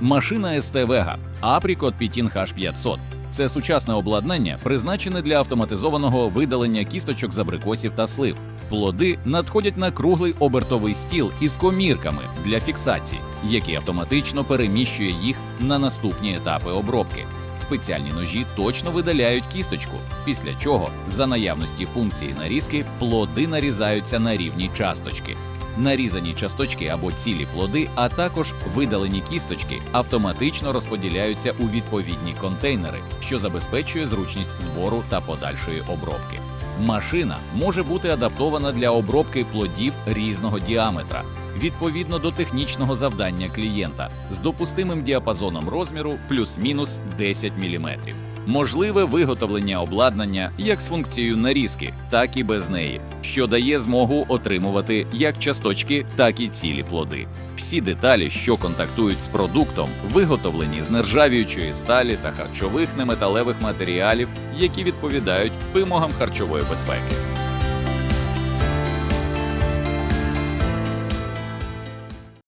Машина СТ Vega Apricot Pitin H500. Це сучасне обладнання, призначене для автоматизованого видалення кісточок з абрикосів та слив. Плоди надходять на круглий обертовий стіл із комірками для фіксації, який автоматично переміщує їх на наступні етапи обробки. Спеціальні ножі точно видаляють кісточку, після чого, за наявності функції нарізки, плоди нарізаються на рівні часточки. Нарізані часточки або цілі плоди, а також видалені кісточки автоматично розподіляються у відповідні контейнери, що забезпечує зручність збору та подальшої обробки. Машина може бути адаптована для обробки плодів різного діаметра відповідно до технічного завдання клієнта з допустимим діапазоном розміру плюс-мінус 10 мм. Можливе виготовлення обладнання як з функцією нарізки, так і без неї, що дає змогу отримувати як часточки, так і цілі плоди. Всі деталі, що контактують з продуктом, виготовлені з нержавіючої сталі та харчових неметалевих матеріалів, які відповідають вимогам харчової безпеки.